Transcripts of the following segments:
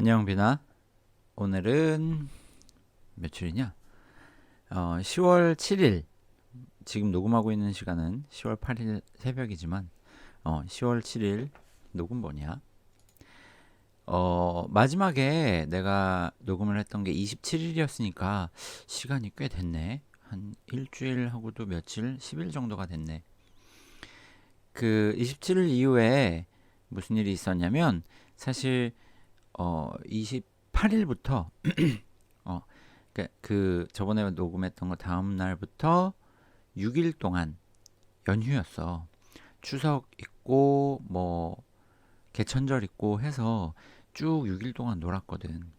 안녕 비나. 오늘은 며칠이냐? 어, 10월 7일. 지금 녹음하고 있는 시간은 10월 8일 새벽이지만 어, 10월 7일 녹음 뭐냐? 어, 마지막에 내가 녹음을 했던 게 27일이었으니까 시간이 꽤 됐네. 한 일주일 하고도 며칠, 10일 정도가 됐네. 그 27일 이후에 무슨 일이 있었냐면 사실 어 28일부터 어 그, 그 저번에 녹음했던 거 다음 날부터 6일 동안 연휴였어. 추석 있고 뭐 개천절 있고 해서 쭉 6일 동안 놀았거든.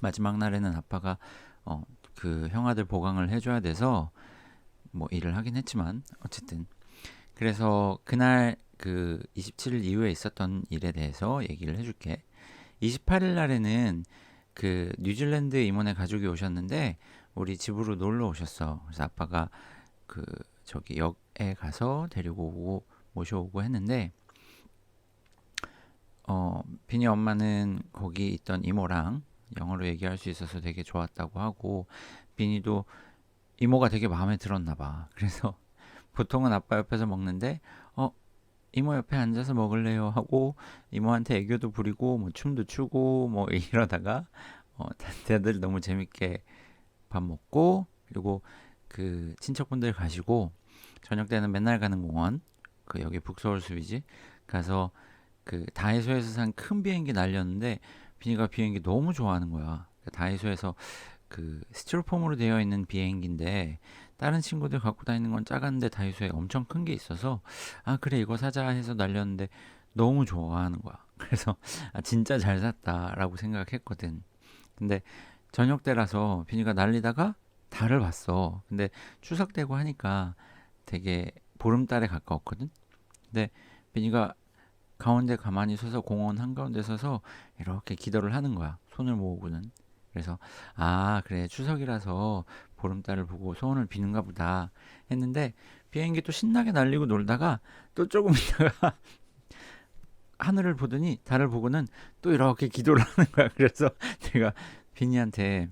마지막 날에는 아빠가 어 그 형아들 보강을 해줘야 돼서 뭐 일을 하긴 했지만 어쨌든 그래서 그날 그 27일 이후에 있었던 일에 대해서 얘기를 해줄게. 28일 날에는 그 뉴질랜드 이모네 가족이 오셨는데 우리 집으로 놀러 오셨어. 그래서 아빠가 그 저기 역에 가서 데리고 오고 모셔오고 했는데 어 비니 엄마는 거기 있던 이모랑 영어로 얘기할 수 있어서 되게 좋았다고 하고 비니도 이모가 되게 마음에 들었나 봐. 그래서 보통은 아빠 옆에서 먹는데 어 이모 옆에 앉아서 먹을래요 하고 이모한테 애교도 부리고 뭐 춤도 추고 뭐 이러다가 어 다들 너무 재밌게 밥 먹고 그리고 그 친척분들 가시고 저녁 때는 맨날 가는 공원 그 여기 북서울 숲이지 가서 그 다이소에서 산 큰 비행기 날렸는데 비니가 비행기 너무 좋아하는 거야. 그 다이소에서 그 스티로폼으로 되어 있는 비행기인데 다른 친구들 갖고 다니는 건 작았는데 다이소에 엄청 큰 게 있어서 아 그래 이거 사자 해서 날렸는데 너무 좋아하는 거야. 그래서 아 진짜 잘 샀다라고 생각했거든. 근데 저녁 때라서 비니가 날리다가 달을 봤어. 근데 추석 되고 하니까 되게 보름달에 가까웠거든. 근데 비니가 가운데 가만히 서서 공원 한가운데 서서 이렇게 기도를 하는 거야. 손을 모으고는. 그래서 아 그래 추석이라서 보름달을 보고 소원을 비는가 보다 했는데 비행기 또 신나게 날리고 놀다가 또 조금 있다가 하늘을 보더니 달을 보고는 또 이렇게 기도를 하는 거야. 그래서 내가 비니한테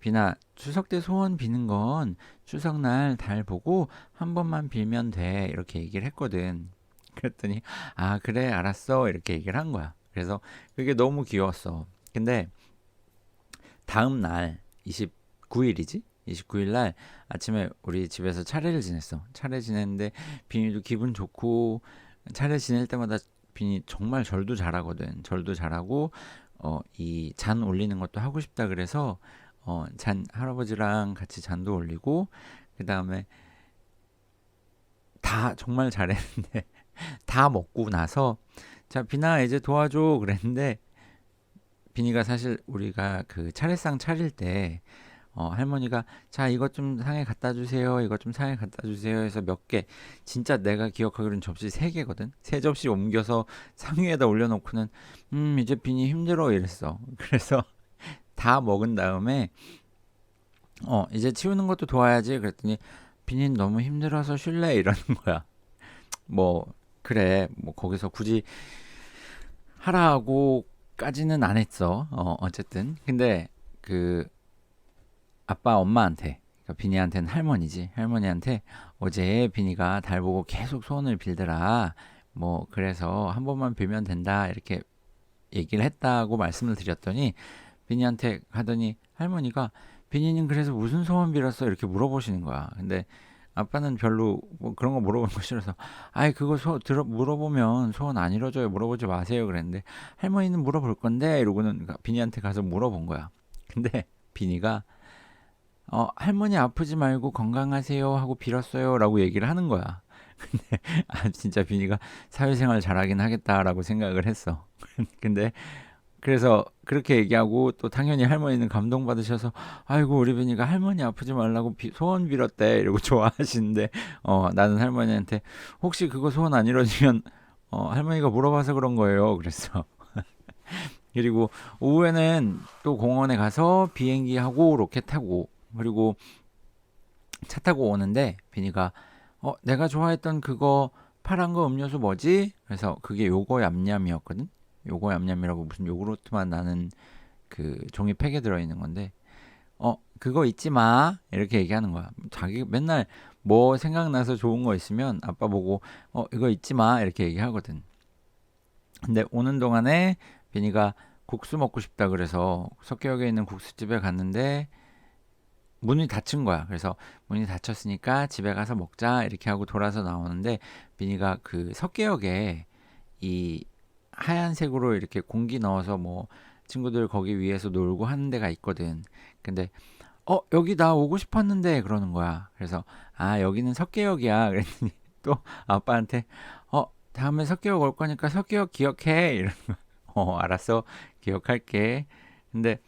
비나 추석 때 소원 비는 건 추석 날 달 보고 한 번만 빌면 돼 이렇게 얘기를 했거든. 그랬더니 아 그래 알았어 이렇게 얘기를 한 거야. 그래서 그게 너무 귀여웠어. 근데 다음 날 29일이지? 29일 날 아침에 우리 집에서 차례를 지냈어. 차례 지냈는데 비니도 기분 좋고 차례 지낼 때마다 비니 정말 절도 잘하거든. 절도 잘하고 어 이 잔 올리는 것도 하고 싶다 그래서 어 잔 할아버지랑 같이 잔도 올리고 그다음에 다 정말 잘했는데 다 먹고 나서 자 비나 이제 도와줘 그랬는데 비니가 사실 우리가 그 차례상 차릴 때 어, 할머니가 자 이것 좀 상에 갖다 주세요 이것 좀 상에 갖다 주세요 해서 몇 개 진짜 내가 기억하기로는 접시 세 개거든. 세 접시 옮겨서 상 위에다 올려놓고는 음 이제 비니 힘들어 이랬어. 그래서 다 먹은 다음에 어 이제 치우는 것도 도와야지 그랬더니 비니는 너무 힘들어서 쉴래 이러는 거야. 뭐 그래. 뭐 거기서 굳이 하라고 까지는 안 했어. 어 어쨌든. 근데 그 아빠 엄마한테 그러니까 비니한테는 할머니지. 할머니한테 어제 비니가 달 보고 계속 소원을 빌더라. 뭐 그래서 한 번만 빌면 된다. 이렇게 얘기를 했다고 말씀을 드렸더니 비니한테 하더니 할머니가 비니는 그래서 무슨 소원 빌었어? 이렇게 물어보시는 거야. 근데 아빠는 별로 뭐 그런 거 물어보는 거 싫어서 아이 그거 소, 들어 물어보면 소원 안 이뤄져요. 물어보지 마세요. 그랬는데 할머니는 물어볼 건데 이러고는 비니한테 가서 물어본 거야. 근데 비니가 어 할머니 아프지 말고 건강하세요 하고 빌었어요 라고 얘기를 하는 거야. 근데 아 진짜 비니가 사회생활 잘하긴 하겠다라고 생각을 했어. 근데 그래서 그렇게 얘기하고 또 당연히 할머니는 감동받으셔서 아이고 우리 비니가 할머니 아프지 말라고 비, 소원 빌었대 이러고 좋아하시는데 어 나는 할머니한테 혹시 그거 소원 안 이루어지면 어 할머니가 물어봐서 그런 거예요 그랬어 그리고 오후에는 또 공원에 가서 비행기 하고 로켓 타고 그리고 차 타고 오는데 비니가 어 내가 좋아했던 그거 파란 거 음료수 뭐지? 그래서 그게 요거 얌얌이었거든. 요거 얌얌이라고 무슨 요구르트만 나는 그 종이 팩에 들어있는 건데 어 그거 잊지 마. 이렇게 얘기하는 거야. 자기 맨날 뭐 생각나서 좋은 거 있으면 아빠 보고 어 이거 잊지 마. 이렇게 얘기하거든. 근데 오는 동안에 비니가 국수 먹고 싶다 그래서 석계역에 있는 국수집에 갔는데 문이 닫힌 거야. 그래서 문이 닫혔으니까 집에 가서 먹자. 이렇게 하고 돌아서 나오는데 비니가 그 석계역에 이 하얀색으로 이렇게 공기 넣어서 뭐 친구들 거기 위에서 놀고 하는 데가 있거든. 근데 어 여기 나 오고 싶었는데 그러는 거야. 그래서 아 여기는 석계역이야. 그랬더니 또 아빠한테 어 다음에 석계역 올 거니까 석계역 기억해 이러는 거야. 어 알았어 기억할게. 근데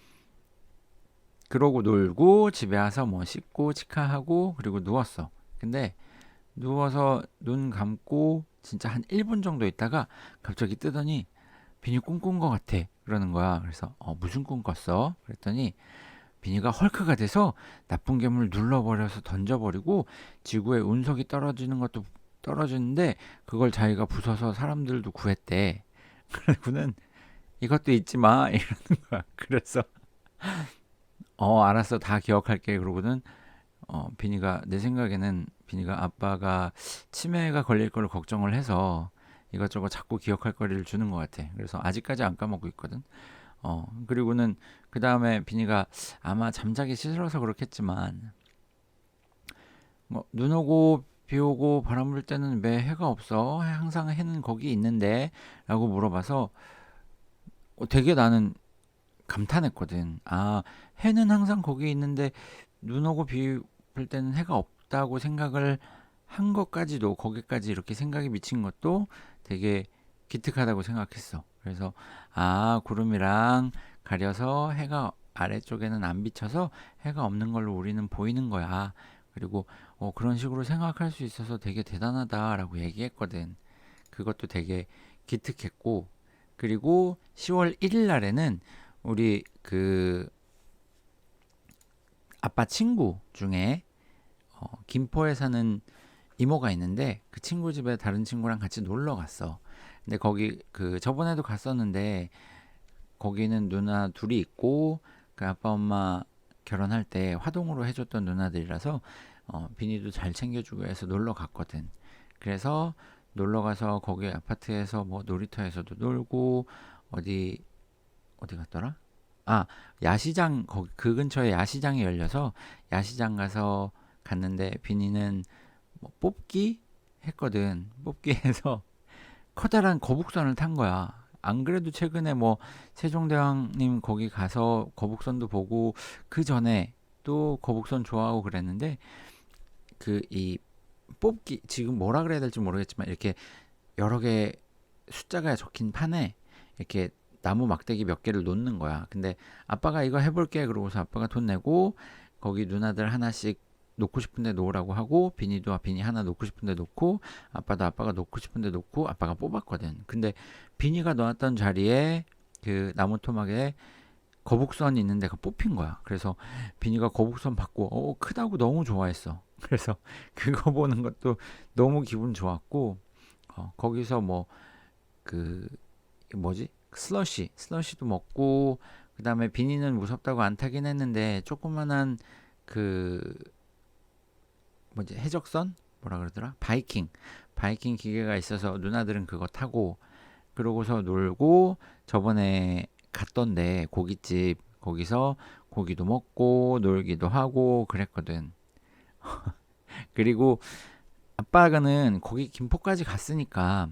그러고 놀고 집에 와서 뭐 씻고 치카하고 그리고 누웠어. 근데 누워서 눈 감고 진짜 한 1분 정도 있다가 갑자기 뜨더니 비니 꿈꾼 것 같아. 그러는 거야. 그래서 어, 무슨 꿈 꿨어? 그랬더니 비니가 헐크가 돼서 나쁜 괴물 눌러버려서 던져버리고 지구에 운석이 떨어지는 것도 떨어지는데 그걸 자기가 부숴서 사람들도 구했대. 그래고는 이것도 잊지 마 이러는 거야. 그래서 어 알았어 다 기억할게 그러고는 어 비니가 내 생각에는 비니가 아빠가 치매가 걸릴 걸 걱정을 해서 이것저것 자꾸 기억할 거리를 주는 것 같아. 그래서 아직까지 안 까먹고 있거든. 어 그리고는 그 다음에 비니가 아마 잠자기 싫어서 그렇겠지만 뭐 눈 오고 비 오고 바람 불 때는 왜 해가 없어? 항상 해는 거기 있는데 라고 물어봐서 어, 되게 나는 감탄했거든. 아, 해는 항상 거기 있는데 눈 오고 비 올 때는 해가 없 다고 생각을 한 것까지도 거기까지 이렇게 생각이 미친 것도 되게 기특하다고 생각했어. 그래서 아, 구름이랑 가려서 해가 아래쪽에는 안 비쳐서 해가 없는 걸로 우리는 보이는 거야. 그리고 어, 그런 식으로 생각할 수 있어서 되게 대단하다라고 얘기했거든. 그것도 되게 기특했고 그리고 10월 1일 날에는 우리 그 아빠 친구 중에 어, 김포에 사는 이모가 있는데 그 친구 집에 다른 친구랑 같이 놀러 갔어. 근데 거기 그 저번에도 갔었는데 거기는 누나 둘이 있고 그 아빠 엄마 결혼할 때 화동으로 해줬던 누나들이라서 어, 비니도 잘 챙겨주고 해서 놀러 갔거든. 그래서 놀러 가서 거기 아파트에서 뭐 놀이터에서도 놀고 어디 어디 갔더라? 아 야시장 거기 그 근처에 야시장이 열려서 야시장 가서 갔는데 비니는 뭐 뽑기 했거든. 뽑기 해서 커다란 거북선을 탄 거야. 안 그래도 최근에 뭐 세종대왕님 거기 가서 거북선도 보고 그 전에 또 거북선 좋아하고 그랬는데 그 이 뽑기 지금 뭐라 그래야 될지 모르겠지만 이렇게 여러 개 숫자가 적힌 판에 이렇게 나무 막대기 몇 개를 놓는 거야. 근데 아빠가 이거 해볼게 그러고서 아빠가 돈 내고 거기 누나들 하나씩 놓고 싶은데 놓으라고 하고 비니도 비니 하나 놓고 싶은데 놓고 아빠도 아빠가 놓고 싶은데 놓고 아빠가 뽑았거든. 근데 비니가 놓았던 자리에 그 나무 토막에 거북선이 있는 데가 뽑힌 거야. 그래서 비니가 거북선 받고 어 크다고 너무 좋아했어. 그래서 그거 보는 것도 너무 기분 좋았고 어, 거기서 뭐 그 뭐지 슬러시 슬러시도 먹고 그다음에 비니는 무섭다고 안 타긴 했는데 조그만한 그 뭐지 해적선? 뭐라 그러더라? 바이킹. 바이킹 기계가 있어서 누나들은 그거 타고 그러고서 놀고 저번에 갔던데 고깃집 거기서 고기도 먹고 놀기도 하고 그랬거든. 그리고 아빠가는 거기 김포까지 갔으니까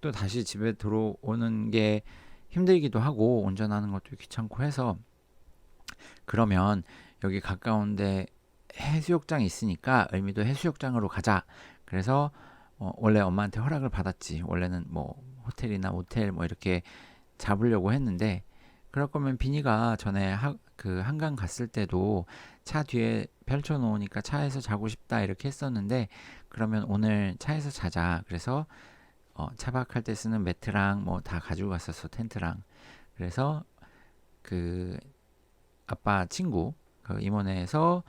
또 다시 집에 들어오는 게 힘들기도 하고 운전하는 것도 귀찮고 해서 그러면 여기 가까운데 해수욕장이 있으니까 을미도 해수욕장으로 가자. 그래서 어, 원래 엄마한테 허락을 받았지. 원래는 뭐 호텔이나 모텔 뭐 이렇게 잡으려고 했는데 그럴 거면 비니가 전에 하, 그 한강 갔을 때도 차 뒤에 펼쳐 놓으니까 차에서 자고 싶다 이렇게 했었는데 그러면 오늘 차에서 자자. 그래서 어, 차박할 때 쓰는 매트랑 뭐 다 가지고 갔었어 텐트랑. 그래서 그 아빠 친구 그 임원회에서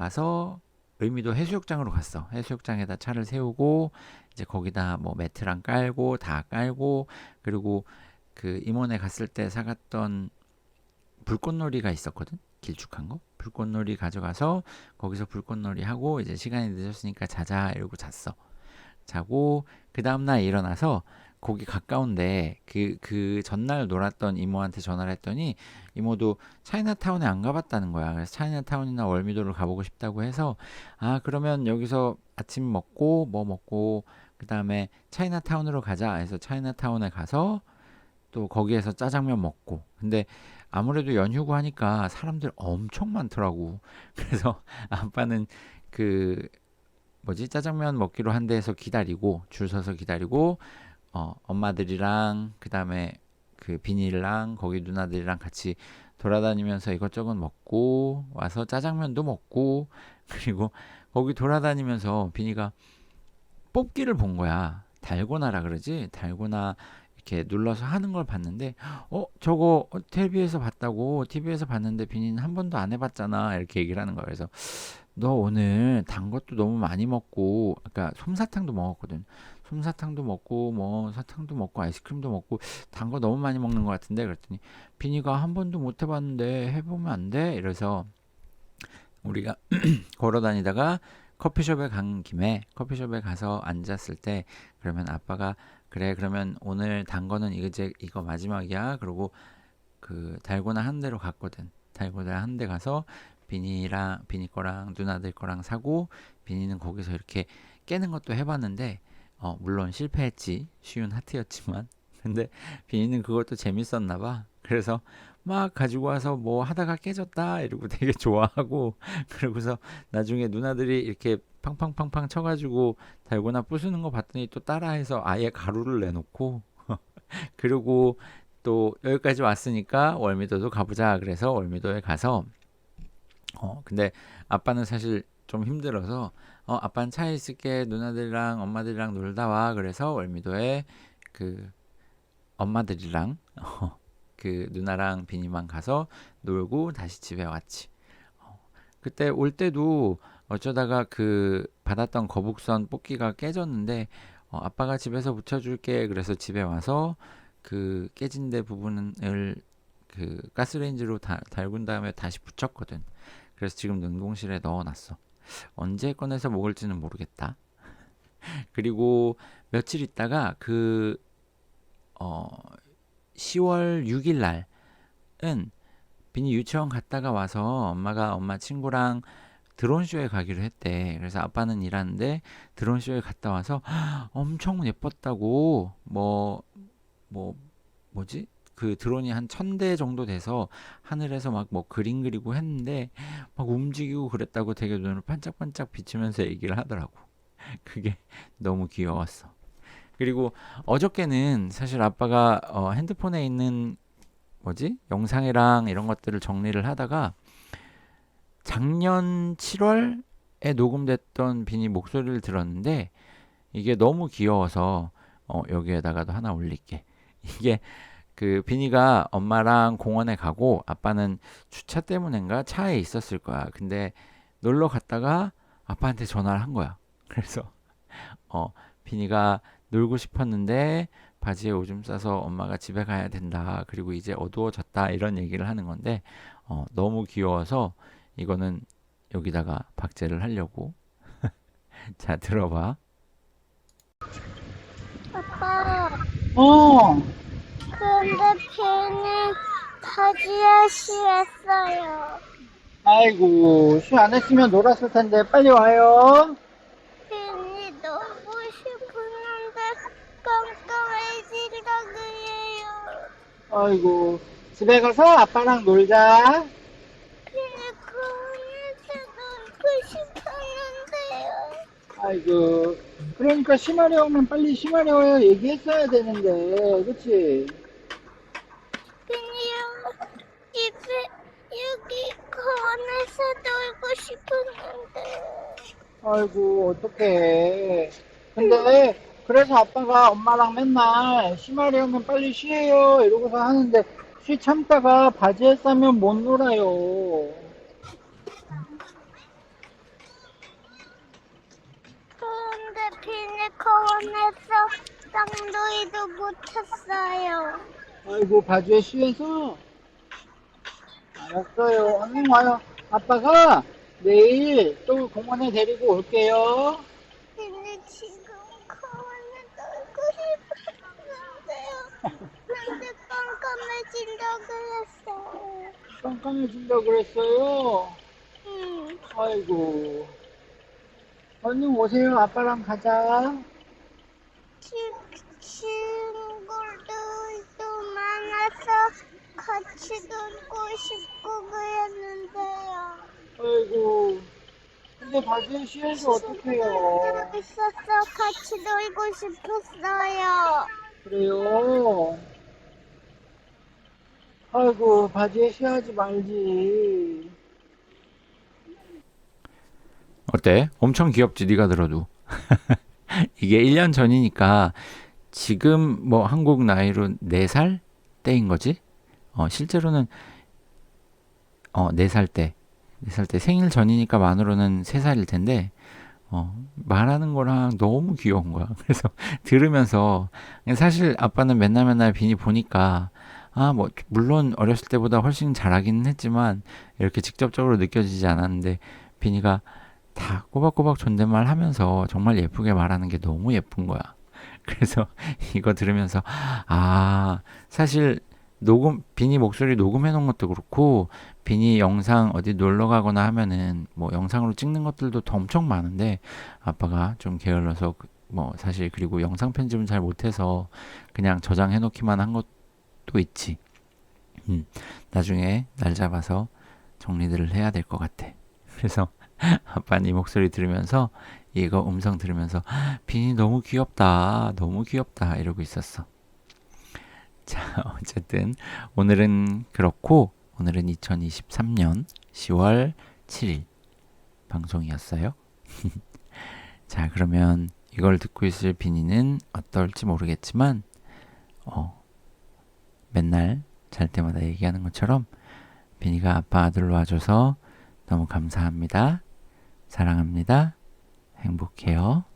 와서 의미도 해수욕장으로 갔어. 해수욕장에다 차를 세우고 이제 거기다 뭐 매트랑 깔고 다 깔고 그리고 그 임원에 갔을 때 사갔던 불꽃놀이가 있었거든. 길쭉한 거. 불꽃놀이 가져가서 거기서 불꽃놀이 하고 이제 시간이 늦었으니까 자자 이러고 잤어. 자고 그 다음 날 일어나서 거기 가까운데 그그 전날 놀았던 이모한테 전화를 했더니 이모도 차이나타운에 안 가봤다는 거야. 그래서 차이나타운이나 월미도를 가보고 싶다고 해서 아 그러면 여기서 아침 먹고 뭐 먹고 그 다음에 차이나타운으로 가자 해서 차이나타운에 가서 또 거기에서 짜장면 먹고 근데 아무래도 연휴고 하니까 사람들 엄청 많더라고. 그래서 아빠는 그 뭐지 짜장면 먹기로 한 데에서 기다리고 줄 서서 기다리고 어, 엄마들이랑 그다음에 그 비닐랑 거기 누나들이랑 같이 돌아다니면서 이것저것 먹고 와서 짜장면도 먹고 그리고 거기 돌아다니면서 비니가 뽑기를 본 거야. 달고나라 그러지? 달고나 이렇게 눌러서 하는 걸 봤는데 어 저거 어, 텔레비에서 봤다고 TV에서 봤는데 비니는 한 번도 안 해봤잖아 이렇게 얘기를 하는 거야. 그래서 너 오늘 단 것도 너무 많이 먹고 아까 솜사탕도 먹었거든. 솜사탕도 먹고 뭐 사탕도 먹고 아이스크림도 먹고 단 거 너무 많이 먹는 것 같은데 그랬더니 비니가 한 번도 못 해봤는데 해보면 안 돼? 이래서 우리가 걸어 다니다가 커피숍에 간 김에 커피숍에 가서 앉았을 때 그러면 아빠가 그래 그러면 오늘 단 거는 이제 이거 마지막이야 그러고 그 달고나 한 대로 갔거든 달고나 한 대 가서 비니랑 비니 거랑 누나들 거랑 사고 비니는 거기서 이렇게 깨는 것도 해봤는데 어 물론 실패했지. 쉬운 하트였지만. 근데 비니는 그것도 재밌었나 봐. 그래서 막 가지고 와서 뭐 하다가 깨졌다 이러고 되게 좋아하고 그러고서 나중에 누나들이 이렇게 팡팡팡팡 쳐가지고 달고나 부수는 거 봤더니 또 따라해서 아예 가루를 내놓고 그리고 또 여기까지 왔으니까 월미도도 가보자. 그래서 월미도에 가서 어 근데 아빠는 사실 좀 힘들어서 어 아빠는 차에 있을게 누나들이랑 엄마들이랑 놀다 와 그래서 월미도에 그 엄마들이랑 어, 그 누나랑 비니만 가서 놀고 다시 집에 왔지. 어, 그때 올 때도 어쩌다가 그 받았던 거북선 뽑기가 깨졌는데 어, 아빠가 집에서 붙여줄게 그래서 집에 와서 그 깨진 데 부분을 그 가스레인지로 다, 달군 다음에 다시 붙였거든. 그래서 지금 냉동실에 넣어놨어. 언제 꺼내서 먹을지는 모르겠다. 그리고 며칠 있다가 그 어, 10월 6일 날은 비니 유치원 갔다가 와서 엄마가 엄마 친구랑 드론쇼에 가기로 했대. 그래서 아빠는 일하는데 드론쇼에 갔다 와서 엄청 예뻤다고 뭐, 뭐, 뭐지? 그 드론이 한 천 대 정도 돼서 하늘에서 막 뭐 그림 그리고 했는데 막 움직이고 그랬다고 되게 눈을 반짝반짝 비치면서 얘기를 하더라고. 그게 너무 귀여웠어. 그리고 어저께는 사실 아빠가 어, 핸드폰에 있는 뭐지? 영상이랑 이런 것들을 정리를 하다가 작년 7월에 녹음됐던 비니 목소리를 들었는데 이게 너무 귀여워서 어, 여기에다가도 하나 올릴게. 이게 그 비니가 엄마랑 공원에 가고 아빠는 주차 때문인가 차에 있었을 거야. 근데 놀러 갔다가 아빠한테 전화를 한 거야. 그래서 어 비니가 놀고 싶었는데 바지에 오줌 싸서 엄마가 집에 가야 된다. 그리고 이제 어두워졌다. 이런 얘기를 하는 건데 어, 너무 귀여워서 이거는 여기다가 박제를 하려고. 자, 들어봐. 아빠, 어, 근데 펜이 바지에 쉬었어요. 아이고, 쉬 안 했으면 놀았을 텐데, 빨리 와요. 펜이 너무 싶었는데 깜깜해진다 그래요. 아이고, 집에 가서 아빠랑 놀자. 펜이 공원에서 놀고 싶었는데요. 아이고, 그러니까 심하려면 빨리 심하려 얘기했어야 되는데, 그치? 펜이요, 집에 여기 공원에서 놀고 싶었는데. 아이고, 어떡해. 근데, 그래서 아빠가 엄마랑 맨날 심하려면 빨리 쉬어요. 이러고서 하는데, 쉬 참다가 바지에 싸면 못 놀아요. 근데 펜이 병원에서 쌍둥이도 못했어요. 아이고 바지에 쉬어서 알았어요 얼른 와요 아빠가 내일 또 공원에 데리고 올게요 근데 지금 병원에 놀고 싶었는데요. 근데 깜깜해진다 그랬어요. 깜깜해진다 그랬어요 응. 아이고 얼른 오세요 아빠랑 가자 치, 친구들도 많아서 같이 놀고 싶고 그랬는데요. 아이고 근데 바지에 쉬어서 어떡해요 있어서 같이 놀고 싶었어요. 그래요 아이고 바지에 쉬어하지 말지 어때? 엄청 귀엽지 네가 들어도. 이게 1년 전이니까 지금 뭐 한국 나이로 4살 때인 거지? 어, 실제로는 어, 4살 때. 4살 때 생일 전이니까 만으로는 3살일 텐데 어, 말하는 거랑 너무 귀여운 거야. 그래서 들으면서 사실 아빠는 맨날 맨날 비니 보니까 아, 뭐 물론 어렸을 때보다 훨씬 잘하기는 했지만 이렇게 직접적으로 느껴지지 않았는데 비니가 다 꼬박꼬박 존댓말 하면서 정말 예쁘게 말하는 게 너무 예쁜 거야. 그래서 이거 들으면서 아 사실 녹음 비니 목소리 녹음해 놓은 것도 그렇고 비니 영상 어디 놀러 가거나 하면은 뭐 영상으로 찍는 것들도 더 엄청 많은데 아빠가 좀 게을러서 그- 뭐 사실 그리고 영상 편집은 잘 못해서 그냥 저장해 놓기만 한 것도 있지. 음, 나중에 날 잡아서 정리들을 해야 될 것 같아. 그래서 아빠 네 목소리 들으면서 이거 음성 들으면서 빈이 너무 귀엽다 너무 귀엽다 이러고 있었어 자 어쨌든 오늘은 그렇고 오늘은 2023년 10월 7일 방송이었어요 자 그러면 이걸 듣고 있을 비니는 어떨지 모르겠지만 어 맨날 잘 때마다 얘기하는 것처럼 비니가 아빠 아들로 와줘서 너무 감사합니다. 사랑합니다. 행복해요.